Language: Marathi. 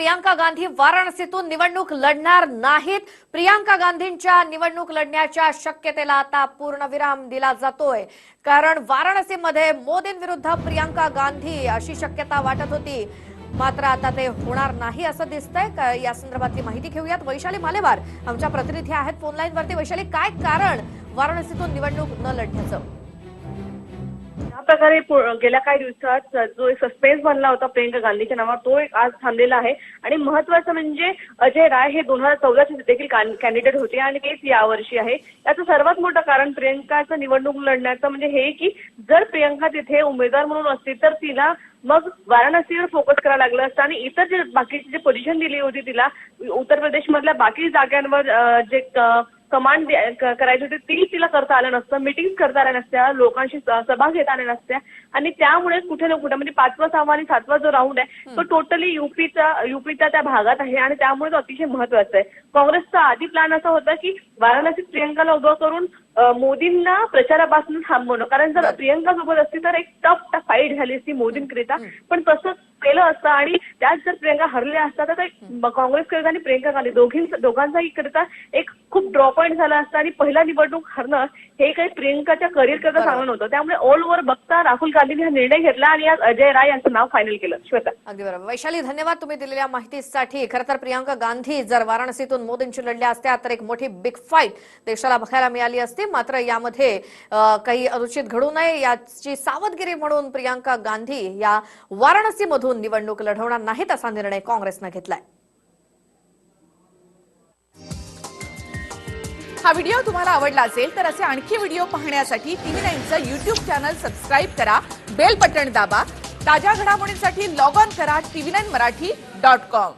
प्रियांका गांधी वाराणसीतून निवडणूक लढणार नाहीत. प्रियांका गांधींच्या निवडणूक लढण्याच्या शक्यतेला आता पूर्णविराम दिला जातोय. कारण वाराणसीमध्ये मोदींविरुद्ध प्रियांका गांधी अशी शक्यता वाटत होती. मात्र आता ते होणार नाही असं दिसतंय. का- या संदर्भातली माहिती घेऊयात. वैशाली मालेवार आमच्या प्रतिनिधी आहेत फोनलाईन वरती वैशाली काय कारण वाराणसीतून निवडणूक न लढण्याचं? प्रकारे गेल्या काही दिवसात जो एक सस्पेन्स बनला होता प्रियंका गांधीच्या नावावर तो एक आज थांबलेला आहे. आणि महत्वाचं म्हणजे अजय राय हे दोन हजार चौदाचे देखील कॅन्डिडेट होते आणि तेच यावर्षी आहे. याचं सर्वात मोठं कारण प्रियंकाचं निवडणूक लढण्याचं म्हणजे हे की जर प्रियंका तिथे उमेदवार म्हणून असते तर तिला मग वाराणसीवर फोकस करायला लागलं असतं आणि इतर जे बाकीची जे पोझिशन दिली होती तिला उत्तर प्रदेशमधल्या बाकी जागांवर जे कमांड करायची होती. ती तिला करता आलं नसतं. मिटिंग करता आल्या नसत्या. लोकांशी सभा घेता आल्या नसत्या. आणि त्यामुळे कुठे ना कुठे म्हणजे पाचवा सहावा आणि सातवा जो राऊंड आहे तो टोटली युपीचा युपीच्या त्या भागात आहे. आणि त्यामुळे तो अतिशय महत्त्वाचा आहे. काँग्रेसचा आधी प्लॅन असा होता की वाराणसीत प्रियंकाला उभं करून मोदींना प्रचारापासून थांबवणं. कारण जर प्रियंका सोबत असती तर एक टफ फाईट झाली असती मोदींकरिता. पण तसं केलं असतं आणि त्यात जर प्रियंका हरल्या असता तर काँग्रेसकरिता आणि प्रियंका गांधी दोघी दोघांचाही करिता एक खूप ड्रॉ पॉईंट झाला असता आणि पहिला निवडणूक हरणं हे काही प्रियंकाच्या करिअर करता चांगलं नव्हतं. त्यामुळे ऑल ओव्हर बघता राहुल गांधींनी हा निर्णय घेतला आणि आज अजय राय यांचं नाव फायनल केलं. श्वेता. अगदी बरोबर. वैशाली धन्यवाद तुम्ही दिलेल्या माहितीसाठी. खरं तर प्रियांका गांधी जर वाराणसीतून मोदींची लढल्या असत्या तर एक मोठी बिग फाईट देशाला बघायला मिळाली असती. मात्र यामध्ये काही अनुचित घडू नये याची सावधगिरी म्हणून प्रियांका गांधी या वाराणसीमधून निवडणूक लढवणार नाहीत असा निर्णय काँग्रेसनं घेतलाय. हा व्हिडिओ तुम्हाला आवडला असेल तर असे आणखी व्हिडिओ पाहण्यासाठी टीव्ही नाईनचं युट्यूब चॅनल सबस्क्राईब करा बेल बटन दाबा ताज्या घडामोडींसाठी लॉग ऑन करा TV nine Marathi dot com.